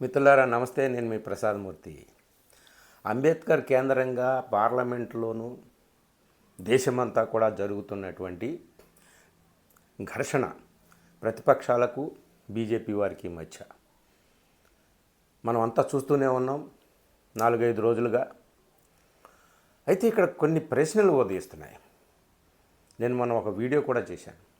మిత్రులారా నమస్తే. నేను మీ ప్రసాదమూర్తి అంబేద్కర్ కేంద్రంగా పార్లమెంటులోను దేశమంతా కూడా జరుగుతున్నటువంటి ఘర్షణ ప్రతిపక్షాలకు బీజేపీ వారికి మధ్య. మనం అంతా చూస్తూనే ఉన్నాం నాలుగైదు రోజులుగా. అయితే ఇక్కడ కొన్ని ప్రశ్నలు ఉదయిస్తున్నాయి. నేను మనం ఒక వీడియో కూడా చేశాను.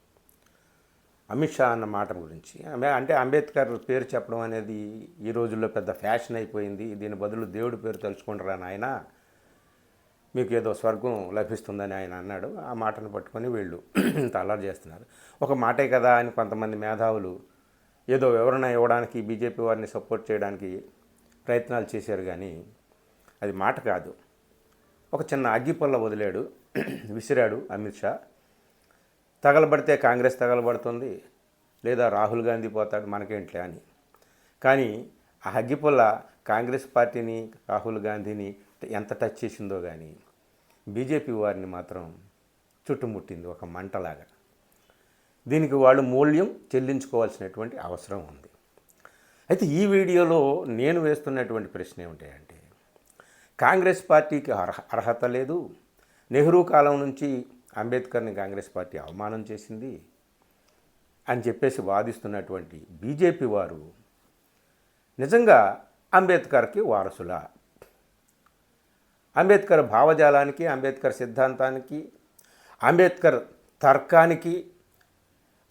అమిత్ షా అన్న మాట గురించి. అంటే అంబేద్కర్ పేరు చెప్పడం అనేది ఈ రోజుల్లో పెద్ద ఫ్యాషన్ అయిపోయింది. దీని బదులు దేవుడి పేరు తలుచుకుంటారా నాయన? మీకు ఏదో స్వర్గం లభిస్తుందని ఆయన అన్నాడు. ఆ మాటను పట్టుకొని వీళ్ళు ఇంత అల్లరి చేస్తున్నారు. ఒక మాటే కదా అని కొంతమంది మేధావులు ఏదో వివరణ ఇవ్వడానికి బీజేపీ వారిని సపోర్ట్ చేయడానికి ప్రయత్నాలు చేశారు కానీ అది మాట కాదు. ఒక చిన్న అగ్గిపల్ల వదిలాడు విసిరాడు అమిత్ షా. తగలబడితే కాంగ్రెస్ తగలబడుతుంది లేదా రాహుల్ గాంధీ పోతాడు మనకేంట్లే అని. కానీ ఆ హగ్గిపుల్ల కాంగ్రెస్ పార్టీని రాహుల్ గాంధీని ఎంత టచ్ చేసిందో కానీ బీజేపీ వారిని మాత్రం చుట్టుముట్టింది ఒక మంటలాగా. దీనికి వాళ్ళు మూల్యం చెల్లించుకోవాల్సినటువంటి అవసరం ఉంది. అయితే ఈ వీడియోలో నేను వేస్తున్నటువంటి ప్రశ్న ఏమిటంటే కాంగ్రెస్ పార్టీకి అర్హ అర్హత లేదు నెహ్రూ కాలం నుంచి అంబేద్కర్ని కాంగ్రెస్ పార్టీ అవమానం చేసింది అని చెప్పేసి వాదిస్తున్నటువంటి బీజేపీ వారు నిజంగా అంబేద్కర్కి వారసులా. అంబేద్కర్ భావజాలానికి అంబేద్కర్ సిద్ధాంతానికి అంబేద్కర్ తర్కానికి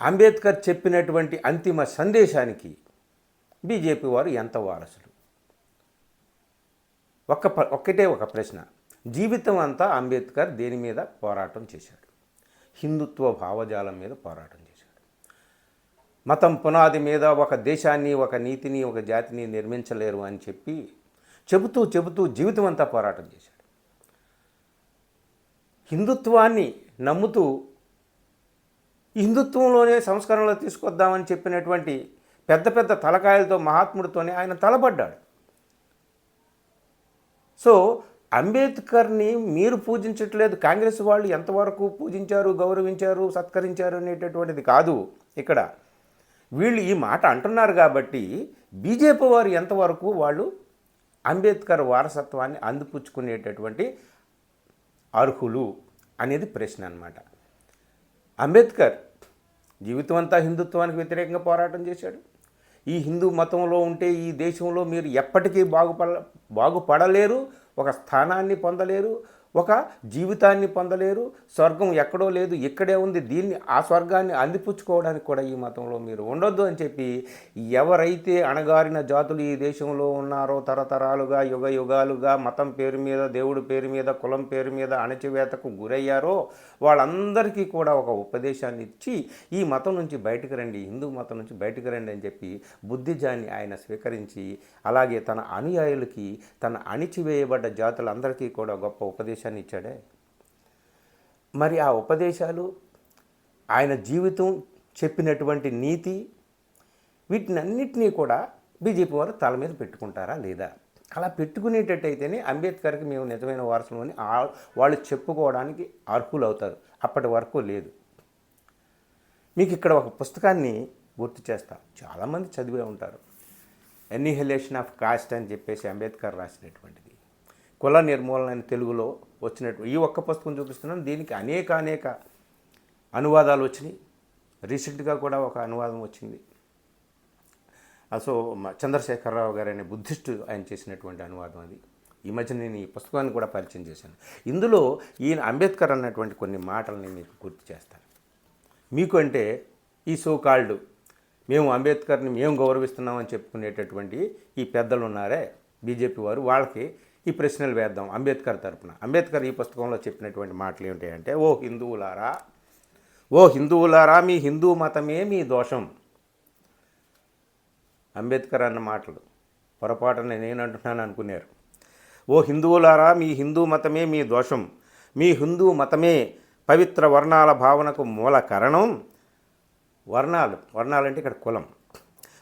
అంబేద్కర్ చెప్పినటువంటి అంతిమ సందేశానికి బీజేపీ వారు ఎంత వారసులు? ఒక్క ప- ఒక్కటే ఒక ప్రశ్న. జీవితం అంతా అంబేద్కర్ దేని మీద పోరాటం చేశాడు? హిందుత్వ భావజాలం మీద పోరాటం చేశాడు. మతం పునాది మీద ఒక దేశాన్ని ఒక నీతిని ఒక జాతిని నిర్మించలేరు అని చెప్పి చెబుతూ చెబుతూ జీవితం అంతా పోరాటం చేశాడు. హిందుత్వాన్ని నమ్ముతూ హిందుత్వంలోనే సంస్కరణలు తీసుకొద్దామని చెప్పినటువంటి పెద్ద పెద్ద తలకాయలతో మహాత్ముడితోనే ఆయన తలబడ్డాడు. సో అంబేద్కర్ని మీరు పూజించట్లేదు కాంగ్రెస్ వాళ్ళు ఎంతవరకు పూజించారు గౌరవించారు సత్కరించారు అనేటటువంటిది కాదు ఇక్కడ. వీళ్ళు ఈ మాట అంటున్నారు కాబట్టి బీజేపీ వారు ఎంతవరకు వాళ్ళు అంబేద్కర్ వారసత్వాన్ని అందిపుచ్చుకునేటటువంటి అర్హులు అనేది ప్రశ్న అన్నమాట. అంబేద్కర్ జీవితం అంతా హిందుత్వానికి వ్యతిరేకంగా పోరాటం చేశాడు. ఈ హిందూ మతంలో ఉంటే ఈ దేశంలో మీరు ఎప్పటికీ బాగుపడ బాగుపడలేరు ఒక స్థానాన్ని పొందలేరు. ఒక జీవితాన్ని పొందలేరు స్వర్గం ఎక్కడో లేదు ఇక్కడే ఉంది దీన్ని ఆ స్వర్గాన్ని అందిపుచ్చుకోవడానికి కూడా ఈ మతంలో మీరు ఉండొద్దు అని చెప్పి ఎవరైతే అణగారిన జాతులు ఈ దేశంలో ఉన్నారో తరతరాలుగా యుగ యుగాలుగా మతం పేరు మీద దేవుడి పేరు మీద కులం పేరు మీద అణచివేతకు గురయ్యారో వాళ్ళందరికీ కూడా ఒక ఉపదేశాన్ని ఇచ్చి ఈ మతం నుంచి బయటకు రండి హిందూ మతం నుంచి బయటకు రండి అని చెప్పి బుద్ధిజాన్ని ఆయన స్వీకరించి అలాగే తన అనుయాయులకి తన అణిచివేయబడ్డ జాతులందరికీ కూడా గొప్ప ఉపదేశం ఉపదేశాన్ని ఇచ్చాడే. మరి ఆ ఉపదేశాలు ఆయన జీవితం చెప్పినటువంటి నీతి వీటినన్నిటినీ కూడా బీజేపీ వారు తల మీద పెట్టుకుంటారా లేదా? అలా పెట్టుకునేటట్టయితేనే అంబేద్కర్కి మేము నిజమైన వారసులు అని వాళ్ళు చెప్పుకోవడానికి అర్హులు అవుతారు అప్పటి వరకు లేదు. మీకు ఇక్కడ ఒక పుస్తకాన్ని గుర్తు చేస్తా. చాలామంది చదివే ఉంటారు. ఎన్నిహిలేషన్ ఆఫ్ కాస్ట్ అని చెప్పేసి అంబేద్కర్ రాసినటువంటిది. కుల నిర్మూలన అని తెలుగులో వచ్చినట్టు ఈ ఒక్క పుస్తకం చూపిస్తున్నాను. దీనికి అనేక అనేక అనువాదాలు వచ్చినాయి. రీసెంట్గా కూడా ఒక అనువాదం వచ్చింది. సో చంద్రశేఖరరావు గారు అనే బుద్ధిస్టు ఆయన చేసినటువంటి అనువాదం అది. ఈ మధ్య నేను ఈ పుస్తకాన్ని కూడా పరిచయం చేశాను. ఇందులో ఈయన అంబేద్కర్ అన్నటువంటి కొన్ని మాటలని మీకు గుర్తు చేస్తాను. మీకు అంటే ఈ సో కాల్డ్ మేము అంబేద్కర్ని మేము గౌరవిస్తున్నామని చెప్పుకునేటటువంటి ఈ పెద్దలు ఉన్నారే బీజేపీ వారు వాళ్ళకి ఈ ప్రశ్నలు వేద్దాం అంబేద్కర్ తరపున. అంబేద్కర్ ఈ పుస్తకంలో చెప్పినటువంటి మాటలు ఏమిటంటే ఓ హిందువులారా ఓ హిందువులారా మీ హిందూ మతమే మీ దోషం. అంబేద్కర్ అన్న మాటలు పొరపాటున నేను అంటున్నాను అనుకున్నారు ఓ హిందువులారా మీ హిందూ మతమే మీ దోషం. మీ హిందూ మతమే పవిత్ర వర్ణాల భావనకు మూల కారణం వర్ణాలు. వర్ణాలంటే ఇక్కడ కులం.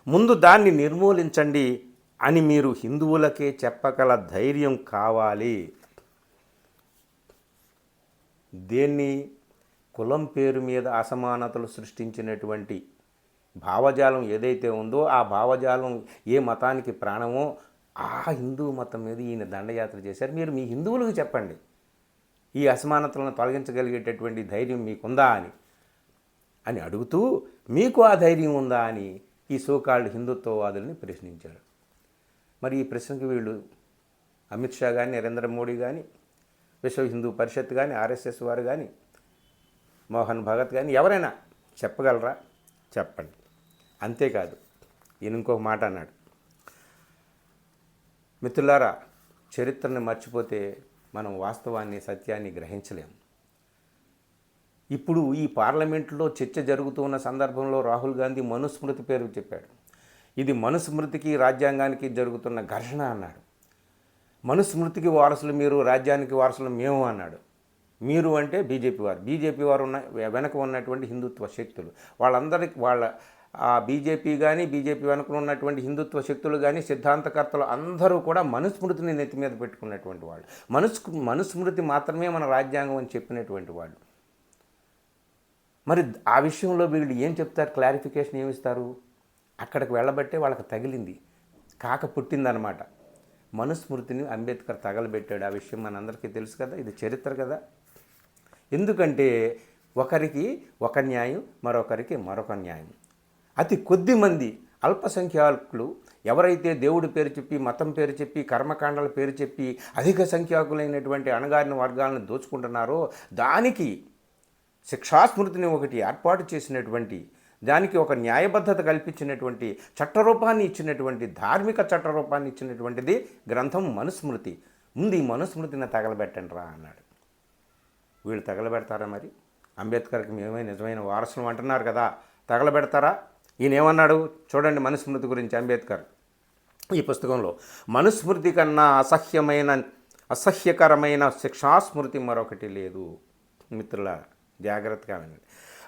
ముందు దాన్ని నిర్మూలించండి. అని మీరు హిందువులకే చెప్పగల ధైర్యం కావాలి. దేన్ని? కులం పేరు మీద అసమానతలు సృష్టించినటువంటి భావజాలం ఏదైతే ఉందో ఆ భావజాలం ఏ మతానికి ప్రాణమో ఆ హిందూ మతం మీద ఈయన దండయాత్ర చేశారు. మీరు మీ హిందువులకు చెప్పండి. ఈ అసమానతలను తొలగించగలిగేటటువంటి ధైర్యం మీకుందా అని. అని అడుగుతూ మీకు ఆ ధైర్యం ఉందా? అని ఈ సోకాళ్ళు హిందుత్వవాదుల్ని ప్రశ్నించాడు మరి ఈ ప్రశ్నకు వీళ్ళు అమిత్ షా కానీ నరేంద్ర మోడీ కానీ విశ్వ హిందూ పరిషత్ కానీ ఆర్ఎస్ఎస్ వారు కానీ మోహన్ భగత్ కానీ ఎవరైనా చెప్పగలరా? చెప్పండి. అంతేకాదు ఈయన ఇంకొక మాట అన్నాడు. మిత్రులారా చరిత్రను మర్చిపోతే మనం వాస్తవాన్ని సత్యాన్ని గ్రహించలేము ఇప్పుడు ఈ పార్లమెంట్లో చర్చ జరుగుతున్న సందర్భంలో రాహుల్ గాంధీ మనుస్మృతి పేరు చెప్పాడు. ఇది మనుస్మృతికి రాజ్యాంగానికి జరుగుతున్న ఘర్షణ అన్నాడు. మనుస్మృతికి వారసులు మీరు రాజ్యానికి వారసులు మేము అన్నాడు. మీరు అంటే బీజేపీ వారు. బీజేపీ వారు ఉన్న వెనక ఉన్నటువంటి హిందుత్వ శక్తులు. వాళ్ళందరికీ వాళ్ళ ఆ బీజేపీ కానీ బీజేపీ వెనుక ఉన్నటువంటి హిందుత్వ శక్తులు కానీ సిద్ధాంతకర్తలు అందరూ కూడా మనుస్మృతిని నెత్తి మీద పెట్టుకున్నటువంటి వాళ్ళు. మనుస్ మనుస్మృతి మాత్రమే మన రాజ్యాంగం అని చెప్పినటువంటి వాళ్ళు. మరి ఆ విషయంలో వీళ్ళు ఏం చెప్తారు? క్లారిఫికేషన్ ఏమిస్తారు? అక్కడికి వెళ్ళబట్టే వాళ్ళకి తగిలింది. కాక పుట్టిందనమాట. మనుస్మృతిని అంబేద్కర్ తగలబెట్టాడు. ఆ విషయం మనందరికీ తెలుసు కదా. ఇది చరిత్ర కదా. ఎందుకంటే ఒకరికి ఒక న్యాయం మరొకరికి మరొక న్యాయం. అతి కొద్ది మంది అల్పసంఖ్యాకులు ఎవరైతే దేవుడి పేరు చెప్పి మతం పేరు చెప్పి కర్మకాండాల పేరు చెప్పి అధిక సంఖ్యాకులైనటువంటి అణగారిన వర్గాలను దోచుకుంటున్నారో దానికి శిక్షాస్మృతిని ఒకటి ఏర్పాటు చేసినటువంటి దానికి ఒక న్యాయబద్ధత కల్పించినటువంటి చట్టరూపాన్ని ఇచ్చినటువంటి ధార్మిక చట్టరూపాన్ని ఇచ్చినటువంటిది గ్రంథం మనుస్మృతి. ముందు ఈ మనుస్మృతిని తగలబెట్టండి రా అన్నాడు. వీళ్ళు తగలబెడతారా మరి? అంబేద్కర్కి మేమే నిజమైన వారసులు అంటున్నారు కదా. తగలబెడతారా? ఈయనేమన్నాడు చూడండి మనుస్మృతి గురించి అంబేద్కర్. ఈ పుస్తకంలో మనుస్మృతి కన్నా అసహ్యమైన అసహ్యకరమైన శిక్షాస్మృతి మరొకటి లేదు. మిత్రుల జాగ్రత్తగా వినండి.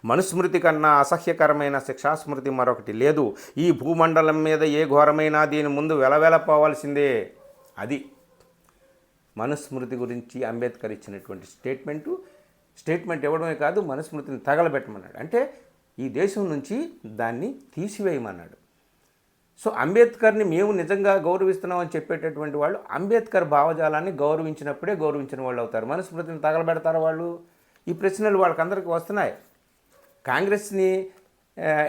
మనుస్మృతి కన్నా అసహ్యకరమైన శిక్షాస్మృతి మరొకటి లేదు. ఈ భూమండలం మీద ఏ ఘోరమైనా దీని ముందు వెలవెలపోవాల్సిందే. అది మనుస్మృతి గురించి అంబేద్కర్ ఇచ్చినటువంటి స్టేట్మెంటు. స్టేట్మెంట్ ఇవ్వడమే కాదు మనుస్మృతిని తగలబెట్టమన్నాడు. అంటే ఈ దేశం నుంచి దాన్ని తీసివేయమన్నాడు. సో అంబేద్కర్ని మేము నిజంగా గౌరవిస్తున్నామని చెప్పేటటువంటి వాళ్ళు అంబేద్కర్ భావజాలాన్ని గౌరవించినప్పుడే గౌరవించిన వాళ్ళు అవుతారు. మనుస్మృతిని తగలబెడతారు వాళ్ళు? ఈ ప్రశ్నలు వాళ్ళకందరికీ వస్తున్నాయి. కాంగ్రెస్ని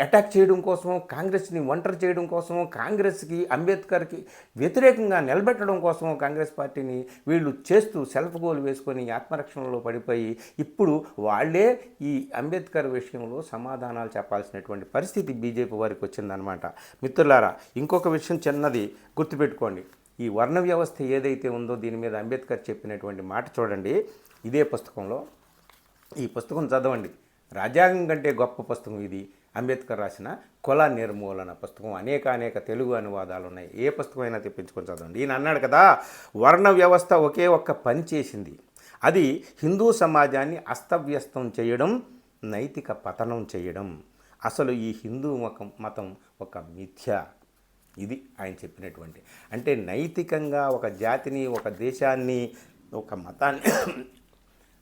అటాక్ చేయడం కోసం కాంగ్రెస్ని ఒంటరి చేయడం కోసం కాంగ్రెస్కి అంబేద్కర్కి వ్యతిరేకంగా నిలబెట్టడం కోసం కాంగ్రెస్ పార్టీని వీళ్ళు చేస్తూ సెల్ఫ్ గోల్ వేసుకొని ఆత్మరక్షణలో పడిపోయి ఇప్పుడు వాళ్ళే ఈ అంబేద్కర్ విషయంలో సమాధానాలు చెప్పాల్సినటువంటి పరిస్థితి బీజేపీ వారికి వచ్చిందనమాట. మిత్రులారా ఇంకొక విషయం చిన్నది గుర్తుపెట్టుకోండి. ఈ వర్ణ వ్యవస్థ ఏదైతే ఉందో దీని మీద అంబేద్కర్ చెప్పినటువంటి మాట చూడండి. ఇదే పుస్తకంలో. ఈ పుస్తకం చదవండి. రాజ్యాంగం కంటే గొప్ప పుస్తకం ఇది. అంబేద్కర్ రాసిన కుల నిర్మూలన పుస్తకం. అనేక అనేక తెలుగు అనువాదాలు ఉన్నాయి. ఏ పుస్తకం అయినా తెప్పించుకొని చదవండి. ఈయన అన్నాడు కదా వర్ణ వ్యవస్థ ఒకే ఒక్క పని చేసింది. అది హిందూ సమాజాన్ని అస్తవ్యస్తం చేయడం నైతిక పతనం చేయడం. అసలు ఈ హిందూ మతం మతం ఒక మిథ్య. ఇది ఆయన చెప్పినటువంటి. అంటే నైతికంగా ఒక జాతిని ఒక దేశాన్ని ఒక మతాన్ని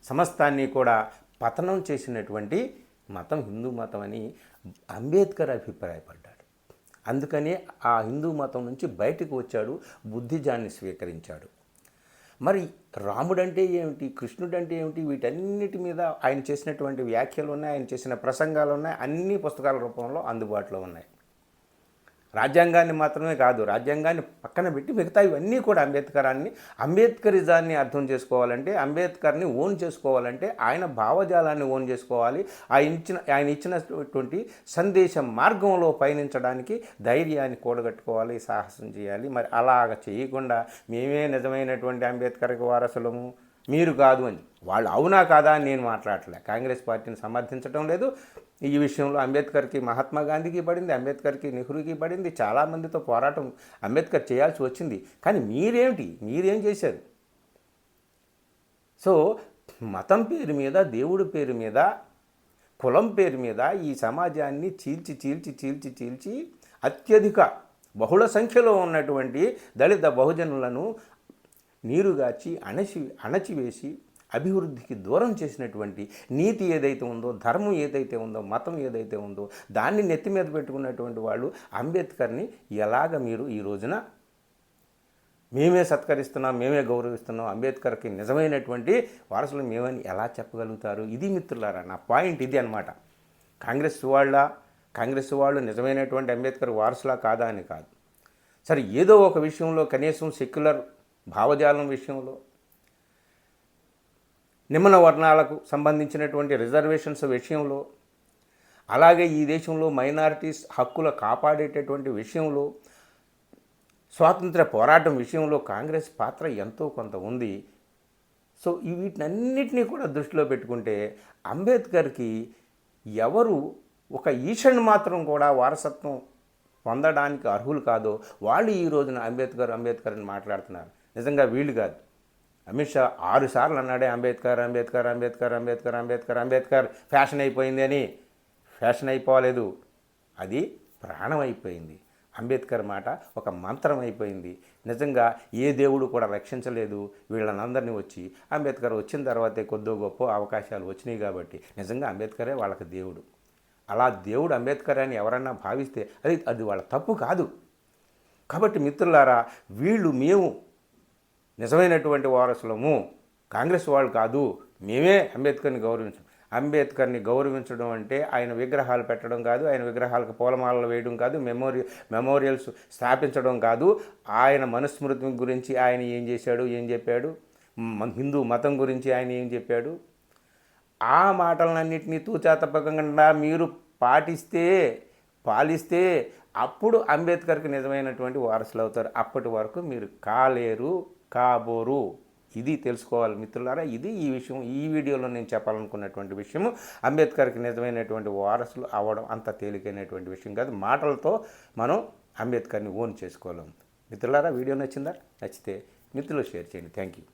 సమస్తాన్ని కూడా పతనం చేసినటువంటి మతం హిందూ మతం అని అంబేద్కర్ అభిప్రాయపడ్డాడు. అందుకనే ఆ హిందూ మతం నుంచి బయటకు వచ్చాడు బుద్ధిజాన్ని స్వీకరించాడు. మరి రాముడంటే ఏమిటి కృష్ణుడంటే ఏమిటి వీటన్నిటి మీద ఆయన చేసినటువంటి వ్యాఖ్యలు ఉన్నాయి ఆయన చేసిన ప్రసంగాలు ఉన్నాయి అన్ని పుస్తకాల రూపంలో అందుబాటులో ఉన్నాయి. రాజ్యాంగాన్ని మాత్రమే కాదు రాజ్యాంగాన్ని పక్కన పెట్టి మిగతా ఇవన్నీ కూడా అంబేద్కరాన్ని అంబేద్కరిజాన్ని అర్థం చేసుకోవాలంటే అంబేద్కర్ని ఓన్ చేసుకోవాలంటే ఆయన భావజాలాన్ని ఓన్ చేసుకోవాలి. ఆయన ఇచ్చిన ఆయన ఇచ్చినటువంటి సందేశం మార్గంలో పయనించడానికి ధైర్యాన్ని కూడగట్టుకోవాలి సాహసం చేయాలి. మరి అలాగ చేయకుండా మేమే నిజమైనటువంటి అంబేద్కర్కి వారసులము. మీరు కాదు అని. వాళ్ళు అవునా కాదా అని నేను మాట్లాడలే కాంగ్రెస్ పార్టీని సమర్థించడం లేదు. ఈ విషయంలో అంబేద్కర్కి మహాత్మా గాంధీకి పడింది అంబేద్కర్కి నెహ్రూకి పడింది. చాలామందితో పోరాటం అంబేద్కర్ చేయాల్సి వచ్చింది. కానీ మీరేమిటి? మీరేం చేశారు? సో మతం పేరు మీద దేవుడి పేరు మీద కులం పేరు మీద ఈ సమాజాన్ని చీల్చి చీల్చి చీల్చి చీల్చి అత్యధిక బహుళ సంఖ్యలో ఉన్నటువంటి దళిత బహుజనులను నీరుగాచి అణచి అణచివేసి అభివృద్ధికి దూరం చేసినటువంటి నీతి ఏదైతే ఉందో ధర్మం ఏదైతే ఉందో మతం ఏదైతే ఉందో దాన్ని నెత్తి మీద పెట్టుకున్నటువంటి వాళ్ళు అంబేద్కర్ని ఎలాగ మీరు ఈ రోజున మేమే సత్కరిస్తున్నాం మేమే గౌరవిస్తున్నాం అంబేద్కర్కి నిజమైనటువంటి వారసులు మేమని ఎలా చెప్పగలుగుతారు? ఇది మిత్రులారా నా పాయింట్ ఇది అనమాట కాంగ్రెస్ వాళ్ళ కాంగ్రెస్ వాళ్ళు నిజమైనటువంటి అంబేద్కర్ వారసులా కాదా అని కాదు. సరే ఏదో ఒక విషయంలో కనీసం సెక్యులర్ భావజాలం విషయంలో నిమ్మన వర్ణాలకు సంబంధించినటువంటి రిజర్వేషన్స్ విషయంలో అలాగే ఈ దేశంలో మైనారిటీస్ హక్కుల కాపాడేటటువంటి విషయంలో స్వాతంత్ర పోరాటం విషయంలో కాంగ్రెస్ పాత్ర ఎంతో కొంత ఉంది. సో ఈ వీటినన్నిటినీ కూడా దృష్టిలో పెట్టుకుంటే అంబేద్కర్కి ఎవరు ఒక ఈషన్ మాత్రం కూడా వారసత్వం పొందడానికి అర్హులు కాదో వాళ్ళు ఈ రోజున అంబేద్కర్ అంబేద్కర్ అని మాట్లాడుతున్నారు. నిజంగా వీళ్ళు కాదు. అమిత్ షా ఆరు సార్లు అన్నాడే అంబేద్కర్ అంబేద్కర్ అంబేద్కర్ అంబేద్కర్ అంబేద్కర్ అంబేద్కర్ ఫ్యాషన్ అయిపోయింది అని. ఫ్యాషన్ అయిపోలేదు. అది ప్రాణం అయిపోయింది. అంబేద్కర్ మాట ఒక మంత్రం అయిపోయింది. నిజంగా ఏ దేవుడు కూడా రక్షించలేదు. వీళ్ళనందరినీ వచ్చి అంబేద్కర్ వచ్చిన తర్వాతే కొద్దో గొప్ప అవకాశాలు వచ్చినాయి కాబట్టి నిజంగా అంబేద్కరే వాళ్ళకి దేవుడు. అలా దేవుడు అంబేద్కర్ అని ఎవరన్నా భావిస్తే అది అది వాళ్ళ తప్పు కాదు. కాబట్టి మిత్రులారా వీళ్ళు మేము నిజమైనటువంటి వారసులము కాంగ్రెస్ వాళ్ళు కాదు మేమే అంబేద్కర్ని గౌరవించం అంబేద్కర్ని గౌరవించడం అంటే ఆయన విగ్రహాలు పెట్టడం కాదు ఆయన విగ్రహాలకు పూలమాలలు వేయడం కాదు మెమోరి మెమోరియల్స్ స్థాపించడం కాదు. ఆయన మనుస్మృతి గురించి ఆయన ఏం చేశాడు ఏం చెప్పాడు? మ- హిందూ మతం గురించి ఆయన ఏం చెప్పాడు? ఆ మాటలన్నింటినీ తూచాతప్పకుండా మీరు పాటిస్తే పాలిస్తే అప్పుడు అంబేద్కర్కి నిజమైనటువంటి వారసులు అవుతారు. అప్పటి వరకు మీరు కాలేరు. కాబోరు. ఇది తెలుసుకోవాలి మిత్రులారా ఇది ఈ విషయం ఈ వీడియోలో నేను చెప్పాలనుకున్నటువంటి విషయము. అంబేద్కర్కి నిజమైనటువంటి వారసులు అవ్వడం అంత తేలికైనటువంటి విషయం కాదు. మాటలతో మనం అంబేద్కర్ని ఓన్ చేసుకోలేం. మిత్రులారా వీడియో నచ్చిందా? నచ్చితే మిత్రులు షేర్ చేయండి. Thank you